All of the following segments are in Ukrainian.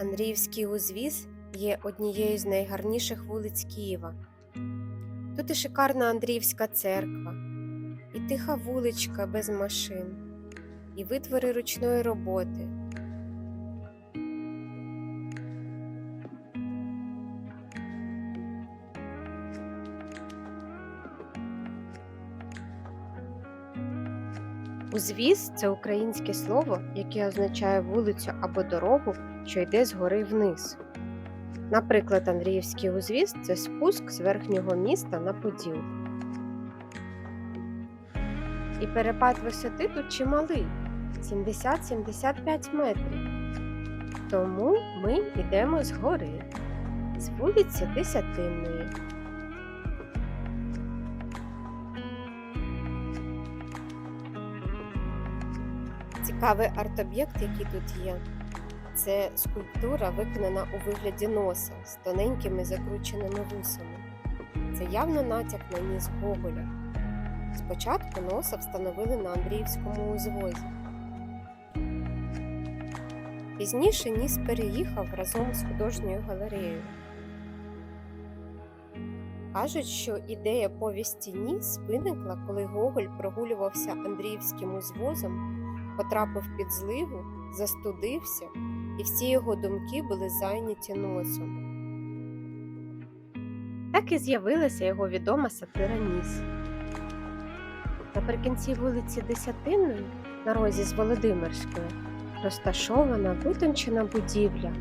Андріївський узвіз є однією з найгарніших вулиць Києва. Тут і шикарна Андріївська церква, і тиха вуличка без машин, і витвори ручної роботи. Узвіз це українське слово, яке означає вулицю або дорогу, що йде згори вниз. Наприклад, Андріївський узвіз це спуск з верхнього міста на Поділ. І перепад висоти тут чималий 70-75 метрів. Тому ми йдемо згори, з вулиці Десятинної. Цікавий арт-об'єкт, який тут є, це скульптура, виконана у вигляді носа з тоненькими закрученими вусами. Це явно натяк на ніс Гоголя. Спочатку носа встановили на Андріївському узвозі. Пізніше ніс переїхав разом з художньою галереєю. Кажуть, що ідея повісті Ніс виникла, коли Гоголь прогулювався Андріївським узвозом, потрапив під зливу, застудився, і всі його думки були зайняті носом. Так і з'явилася його відома сатира Ніс. Наприкінці вулиці Десятинної, на розі з Володимирською, розташована витончена будівля.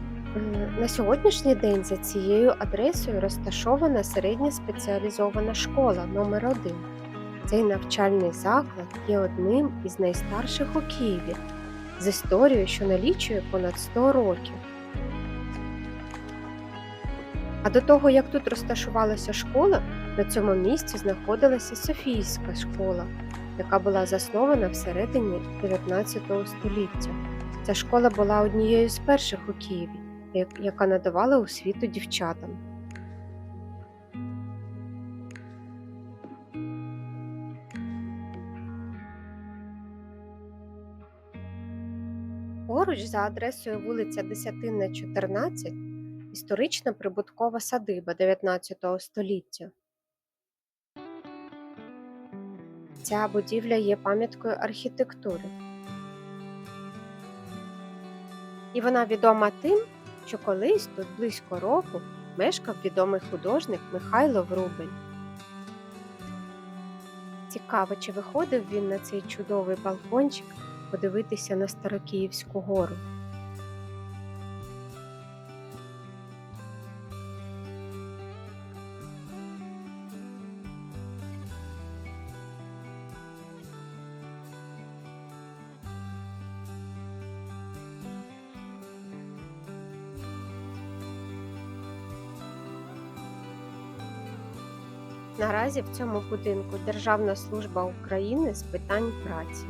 На сьогоднішній день за цією адресою розташована середня спеціалізована школа номер 1 Цей навчальний заклад є одним із найстарших у Києві з історією, що налічує понад 100 років. А до того, як тут розташувалася школа, на цьому місці знаходилася Софійська школа, яка була заснована всередині 19 століття. Ця школа була однією з перших у Києві, яка надавала освіту дівчатам. Поруч за адресою вулиця Десятинна, 14 історична прибуткова садиба 19 століття. Ця будівля є пам'яткою архітектури. І вона відома тим, що колись тут близько року мешкав відомий художник Михайло Врубель. Цікаво, чи виходив він на цей чудовий балкончик подивитися на Старокиївську гору. Наразі в цьому будинку Державна служба України з питань праці.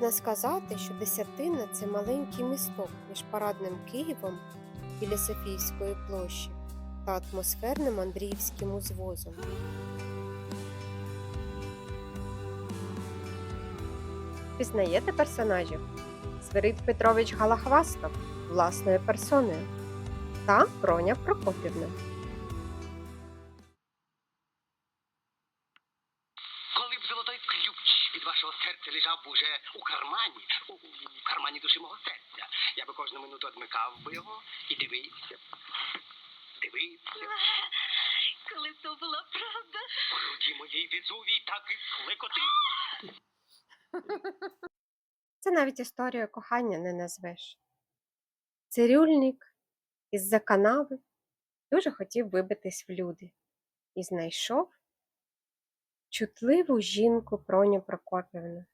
Можна сказати, що Десятина це маленький місток між парадним Києвом біля Софійської площі та атмосферним Андріївським узвозом. Пізнаєте персонажів? Свирид Петрович Галахвастов власною персоною та Проня Прокопівна. Коли б золотой ключ від вашого серця лежав би уже у кармані, у, у кармані душі мого серця, я би кожну минуту одмикав би його і дивився. Дивився. Коли то була правда. В груді моїй Везувій так і клекотив. Це навіть історію кохання не назвеш. Цирюльник із-за канави дуже хотів вибитись в люди і знайшов чутливу жінку Проню Прокопівну.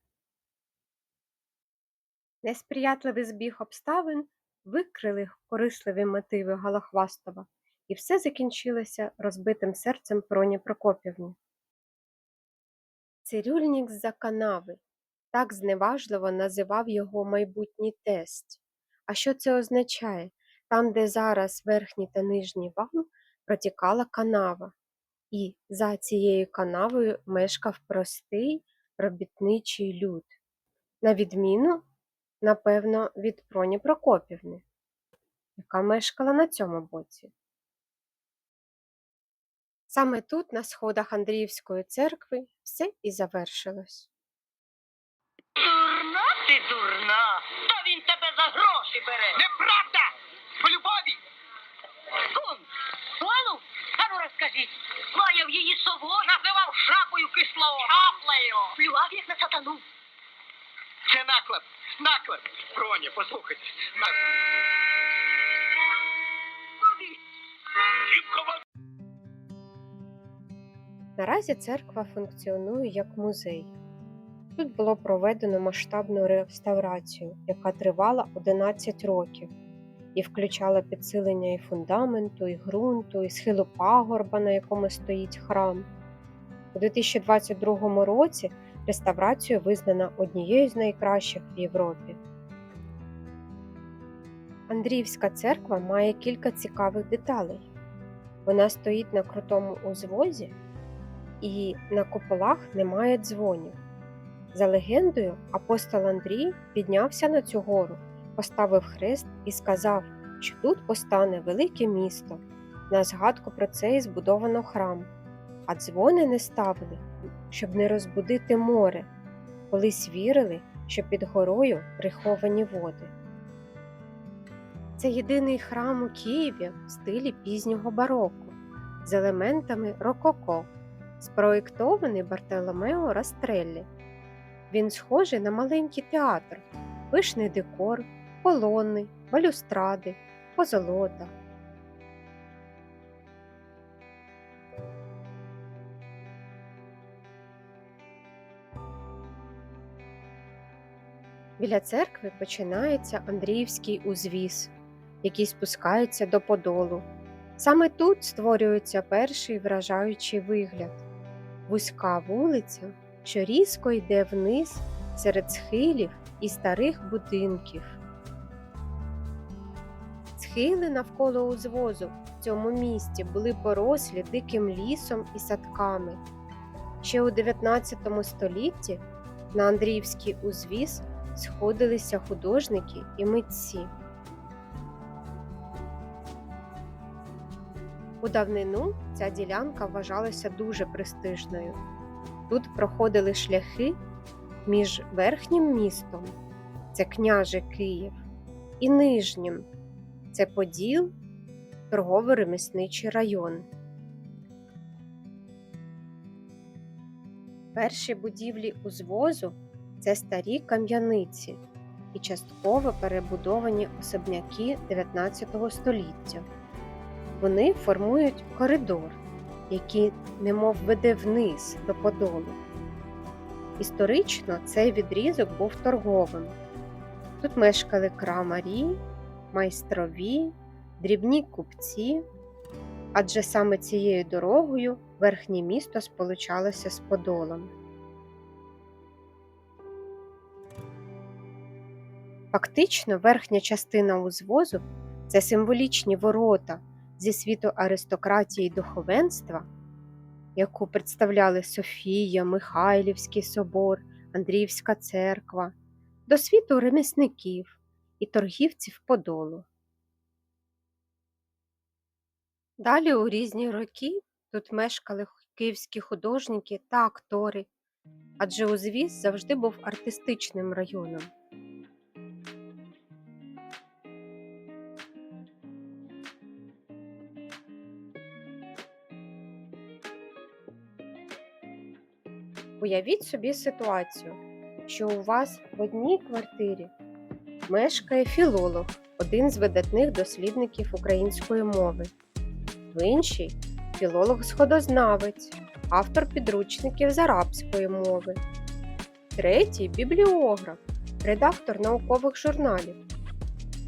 Несприятливий збіг обставин викрили корисливі мотиви Галахвастова, і все закінчилося розбитим серцем Проні Прокопівни. Цирюльник з-за канави Так зневажливо називав його майбутній тесть. А що це означає? Там, де зараз верхній та нижній вал, протікала канава, і за цією канавою мешкав простий робітничий люд, на відміну, напевно, від Проні Прокопівни, яка мешкала на цьому боці. Саме тут, на сходах Андріївської церкви, все і завершилось. Дурна ти дурна. Та він тебе за гроші бере. Неправда! По ану. Лаяв її совою. Називав шапою кислою. Шаплею. Плював їх на сатану. Це наклеп! Наклеп! Проня, послухайте. Наразі церква функціонує як музей. Тут було проведено масштабну реставрацію, яка тривала 11 років і включала підсилення і фундаменту, і ґрунту, і схилу пагорба, на якому стоїть храм. У 2022 році реставрацію визнана однією з найкращих в Європі. Андріївська церква має кілька цікавих деталей. Вона стоїть на крутому узвозі і на куполах немає дзвонів. За легендою, апостол Андрій піднявся на цю гору, поставив хрест і сказав, що тут постане велике місто. На згадку про це і збудовано храм, а дзвони не ставили, щоб не розбудити море. Колись вірили, що під горою приховані води. Це єдиний храм у Києві в стилі пізнього бароко з елементами рококо спроєктований Бартоломео Растреллі. Він схожий на маленький театр, пишний декор, колони, балюстради, позолота. Біля церкви починається Андріївський узвіз, який спускається до Подолу. Саме тут створюється перший вражаючий вигляд вузька вулиця, що різко йде вниз серед схилів і старих будинків. Схили навколо узвозу в цьому місті були порослі диким лісом і садками. Ще у 19 столітті на Андріївський узвіз сходилися художники і митці. У давнину ця ділянка вважалася дуже престижною. Тут проходили шляхи між верхнім містом це княже Київ, і нижнім це Поділ, торгово-ремісничий район. Перші будівлі узвозу це старі кам'яниці і частково перебудовані особняки 19 століття. Вони формують коридор, який немов веде вниз до Подолу. Історично цей відрізок був торговим. Тут мешкали крамарі, майстрові, дрібні купці, адже саме цією дорогою верхнє місто сполучалося з Подолом. Фактично, верхня частина узвозу це символічні ворота зі світу аристократії й духовенства, яку представляли Софія, Михайлівський собор, Андріївська церква, до світу ремісників і торгівців Подолу. Далі у різні роки тут мешкали київські художники та актори, адже узвіз завжди був артистичним районом. Уявіть собі ситуацію, що у вас в одній квартирі мешкає філолог, один з видатних дослідників української мови, в іншій філолог-сходознавець, автор підручників з арабської мови, третій бібліограф, редактор наукових журналів,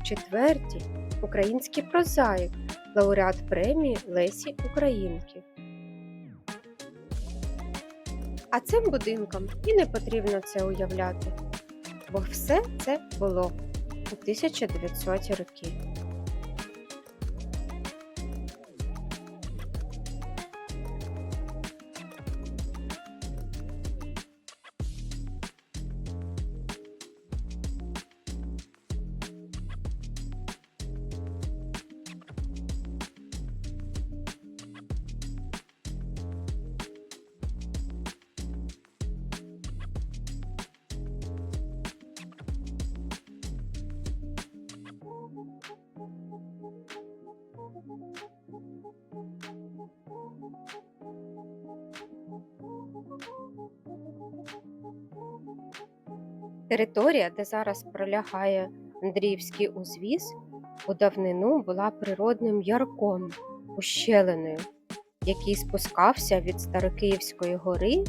четвертій український прозаїк, лауреат премії Лесі Українки. А цим будинкам і не потрібно це уявляти. Бо все це було 1900 роки. Територія, де зараз пролягає Андріївський узвіз, у давнину була природним ярком, ущелиною, який спускався від Старокиївської гори,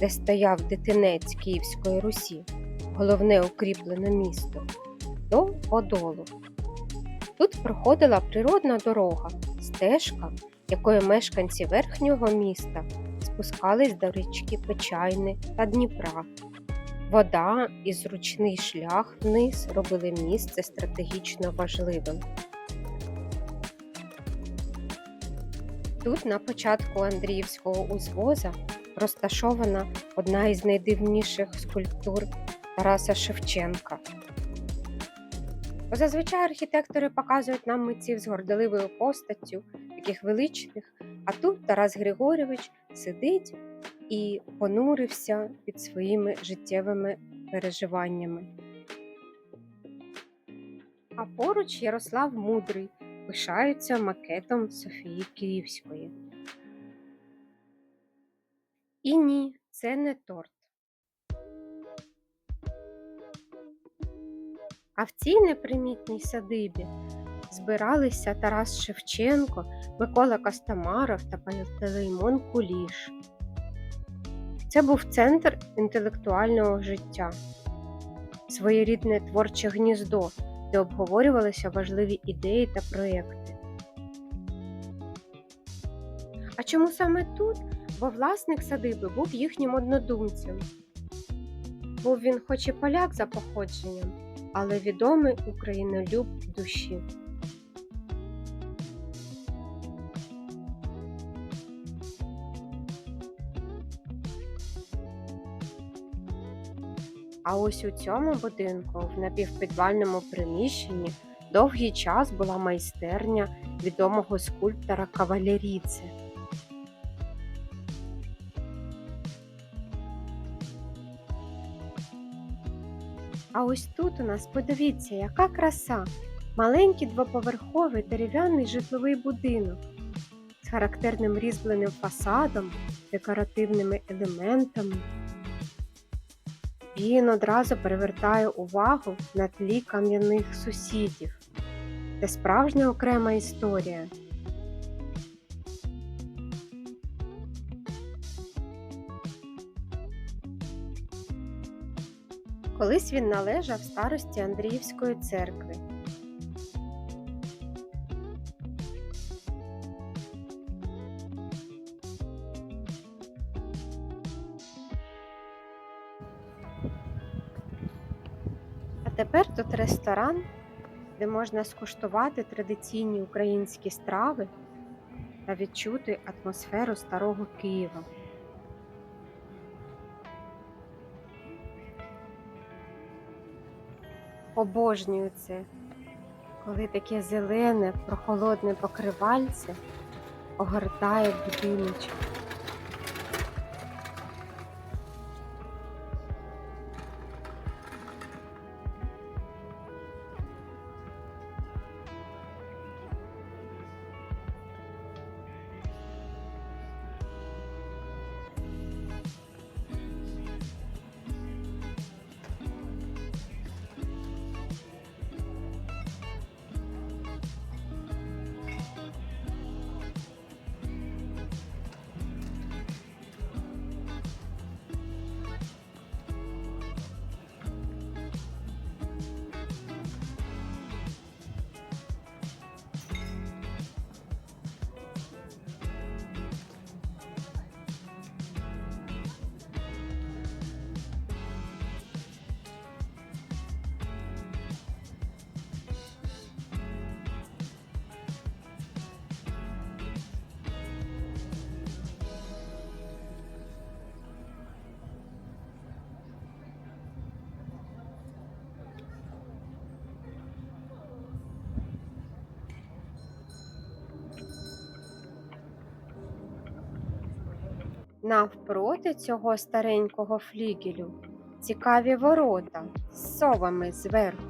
де стояв дитинець Київської Русі, головне укріплене місто, до Подолу. Тут проходила природна дорога, стежка, якою мешканці верхнього міста спускались до річки Печайни та Дніпра. Вода і зручний шлях вниз робили місце стратегічно важливим. Тут на початку Андріївського узвоза розташована одна із найдивніших скульптур Тараса Шевченка. Бо Зазвичай архітектори показують нам митців з горделивою постаттю, таких величних, а тут Тарас Григорьович сидить і понурився під своїми життєвими переживаннями. А поруч Ярослав Мудрий пишаються макетом Софії Київської. І ні, це не торт. А в цій непримітній садибі збиралися Тарас Шевченко, Микола Костомаров та Пантелеймон Куліш. Це був центр інтелектуального життя, своєрідне творче гніздо, де обговорювалися важливі ідеї та проєкти. А чому саме тут? Бо власник садиби був їхнім однодумцем. Був він хоч і поляк за походженням, але відомий українолюб душі. А ось у цьому будинку, в напівпідвальному приміщенні, довгий час була майстерня відомого скульптора Кавалеріци. А ось тут у нас подивіться, яка краса! Маленький двоповерховий дерев'яний житловий будинок з характерним різьбленим фасадом, декоративними елементами. Він одразу привертає увагу на тлі кам'яних сусідів. Це справжня окрема історія. Колись він належав старості Андріївської церкви. Тут ресторан, де можна скуштувати традиційні українські страви та відчути атмосферу старого Києва. Обожнюю це, коли таке зелене, прохолодне покривальце огортає будиночок. Навпроти цього старенького флігелю цікаві ворота з совами зверху.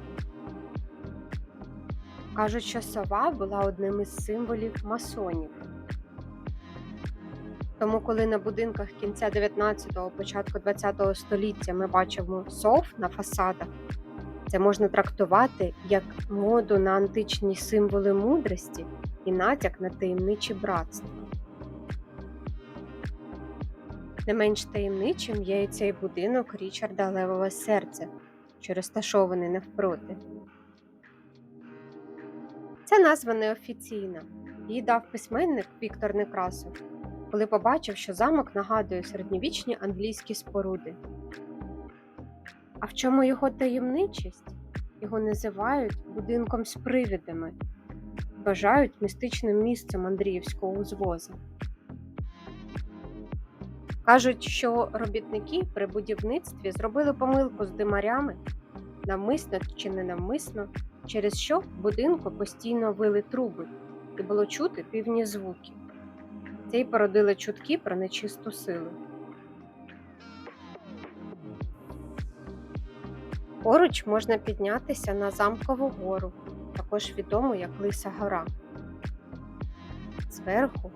Кажуть, що сова була одним із символів масонів. Тому, коли на будинках кінця 19-го, початку 20-го століття ми бачимо сов на фасадах, це можна трактувати як моду на античні символи мудрості і натяк на таємниче братство. Не менш таємничим є і цей будинок Річарда Левове серце, що розташований навпроти. Ця назва неофіційна. Її дав письменник Віктор Некрасов, коли побачив, що замок нагадує середньовічні англійські споруди. А в чому його таємничість? Його називають будинком з привидами, вважають містичним місцем Андріївського узвоза. Кажуть, що робітники при будівництві зробили помилку з димарями, навмисно чи ненавмисно, через що в будинку постійно вили труби і було чути дивні звуки. Це й породили чутки про нечисту силу. Поруч можна піднятися на замкову гору, також відому як Лиса Гора. Зверху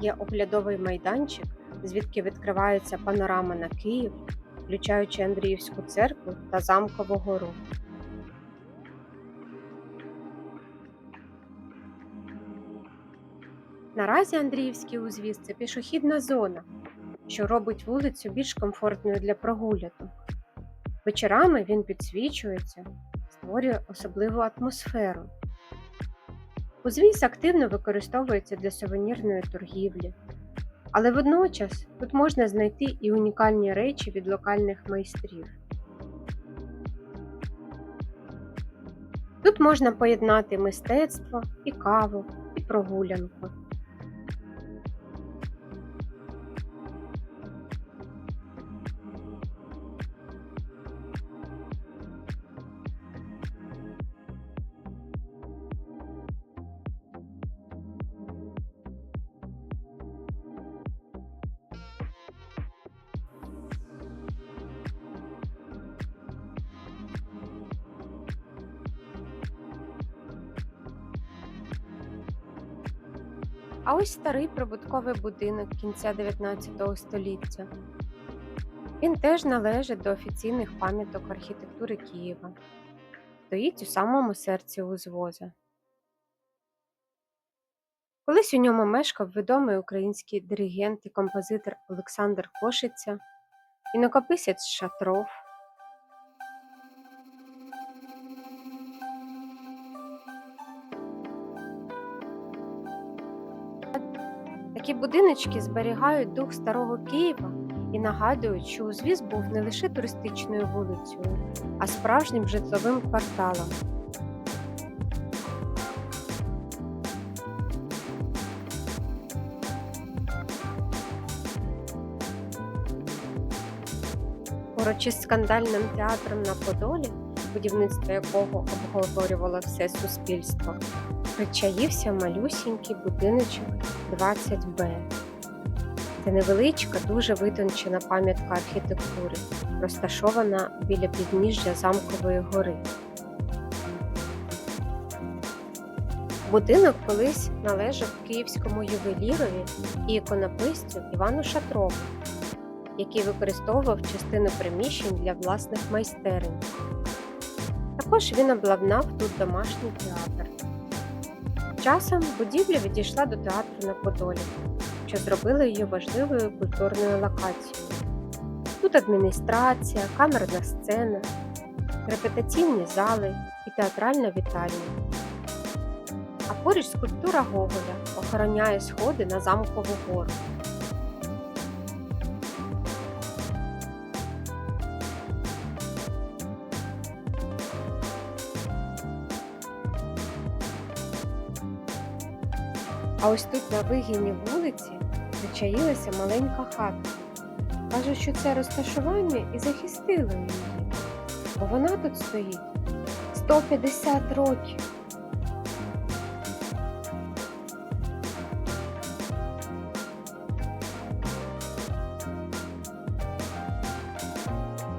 є оглядовий майданчик, звідки відкривається панорама на Київ, включаючи Андріївську церкву та замкову гору. Наразі Андріївський узвіз це пішохідна зона, що робить вулицю більш комфортною для прогулянок. Вечорами він підсвічується, створює особливу атмосферу. Узвіз активно використовується для сувенірної торгівлі, але водночас тут можна знайти і унікальні речі від локальних майстрів. Тут можна поєднати мистецтво і каву, і прогулянку. Старий прибутковий будинок кінця 19 століття. Він теж належить до офіційних пам'яток архітектури Києва. Стоїть у самому серці узвоза. Колись у ньому мешкав відомий український диригент і композитор Олександр Кошиця, інокописець Шатров. Будиночки зберігають дух старого Києва і нагадують, що узвіз був не лише туристичною вулицею, а справжнім житловим кварталом. Поруч із скандальним театром на Подолі, будівництво якого обговорювало все суспільство, причаївся малюсінький будиночок 20Б. Це невеличка, дуже витончена пам'ятка архітектури, розташована біля підніжжя замкової гори. Будинок колись належав київському ювелірові і іконописцю Івану Шатрову, який використовував частину приміщень для власних майстерень. Також він обладнав тут домашній театр. Часом будівля відійшла до театру на Подолі, що зробило її важливою культурною локацією. Тут адміністрація, камерна сцена, репетаційні зали і театральна вітальня. А поруч скульптура Гоголя охороняє сходи на замкову гору. А ось тут на вигідній вулиці зачаїлася маленька хата. Кажуть, що це розташування і захистило її, бо вона тут стоїть 150 років.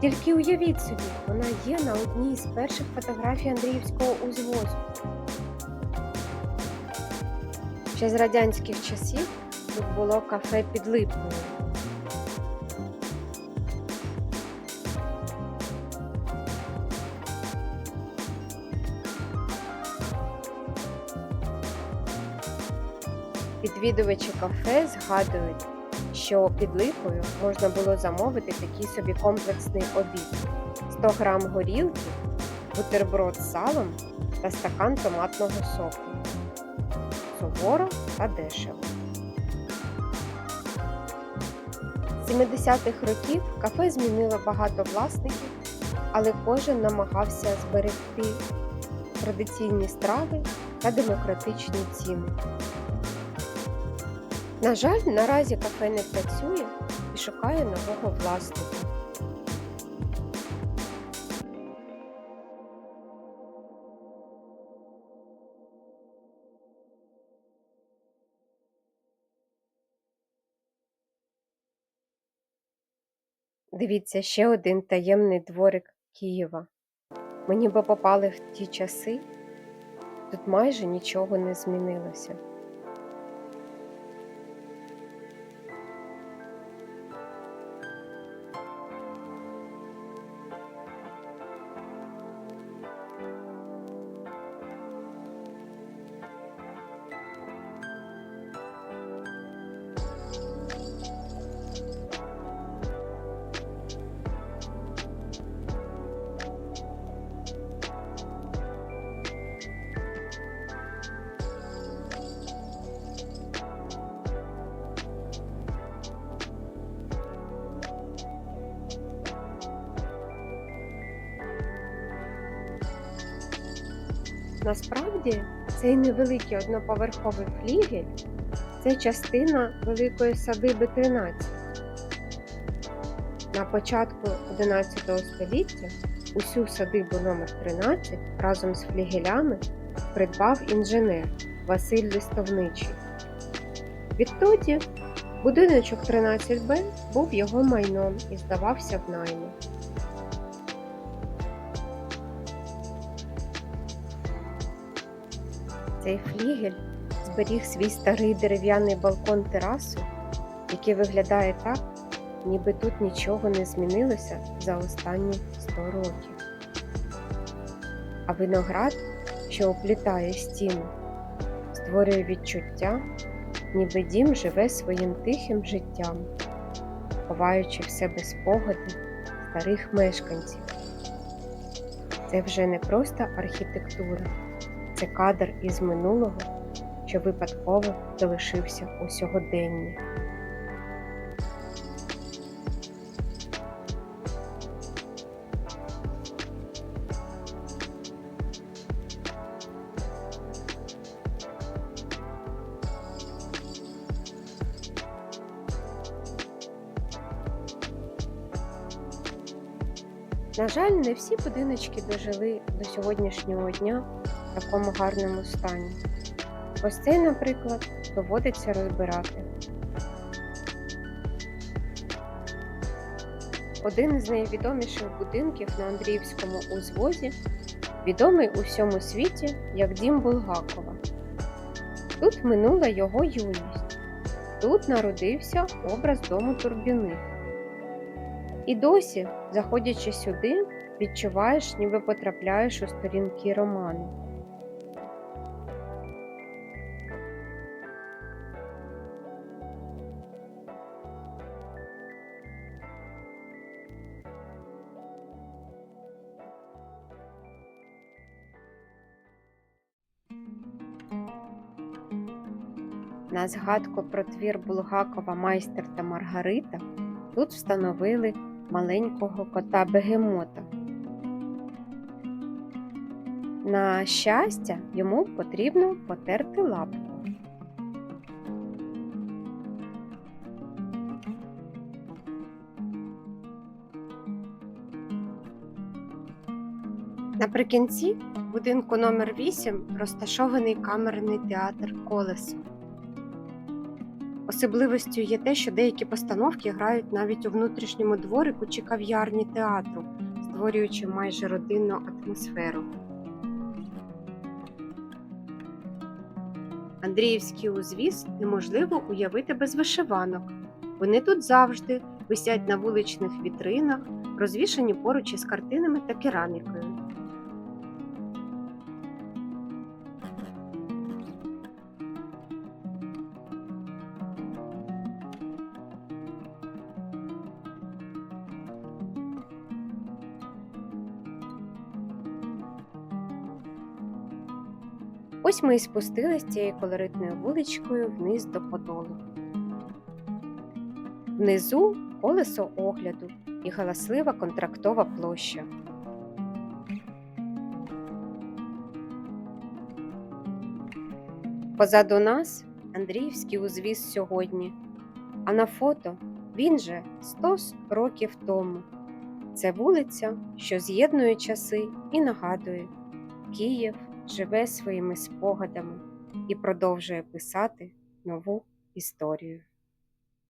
Тільки уявіть собі, вона є на одній з перших фотографій Андріївського узвозу. Ще з радянських часів тут було кафе під липою. Відвідувачі кафе згадують, що під липою можна було замовити такий собі комплексний обід: 100 грам горілки, бутерброд з салом та стакан томатного соку. Суворо та дешево. З 70-х років кафе змінило багато власників, але кожен намагався зберегти традиційні страви та демократичні ціни. На жаль, наразі кафе не працює і шукає нового власника. Дивіться, ще один таємний дворик Києва. Ми ніби попали в ті часи, тут майже нічого не змінилося. Насправді цей невеликий одноповерховий флігель це частина великої садиби 13. На початку 11 століття усю садибу номер 13 разом з флігелями придбав інженер Василь Листовничий. Відтоді будиночок 13Б був його майном і здавався в наймі. Цей флігель зберіг свій старий дерев'яний балкон терасу, який виглядає так, ніби тут нічого не змінилося за останні 100 років. А виноград, що оплітає стіну, створює відчуття, ніби дім живе своїм тихим життям, ховаючи в себе спогади старих мешканців. Це вже не просто архітектура. Це кадр із минулого, що випадково залишився у сьогоденні. На жаль, не всі будиночки дожили до сьогоднішнього дня в такому гарному стані. Ось цей, наприклад, доводиться розбирати. Один із найвідоміших будинків на Андріївському узвозі відомий у всьому світі як дім Булгакова. Тут минула його юність. Тут народився образ дому Турбіних. І досі, заходячи сюди, відчуваєш, ніби потрапляєш у сторінки роману. На згадку про твір Булгакова Майстер та Маргарита тут встановили маленького кота Бегемота. На щастя, йому потрібно потерти лапку. Наприкінці будинку номер 8 розташований камерний театр Колесо. Особливостю є те, що деякі постановки грають навіть у внутрішньому дворику чи кав'ярні театру, створюючи майже родинну атмосферу. Андріївський узвіз неможливо уявити без вишиванок. Вони тут завжди висять на вуличних вітринах, розвішані поруч із картинами та керамікою. Ось ми і спустились цією колоритною вуличкою вниз до Подолу. Внизу колесо огляду і галаслива контрактова площа. Позаду нас Андріївський узвіз сьогодні, а на фото він же 100 років тому. Це вулиця, що з'єднує часи і нагадує, Київ живе своїми спогадами і продовжує писати нову історію.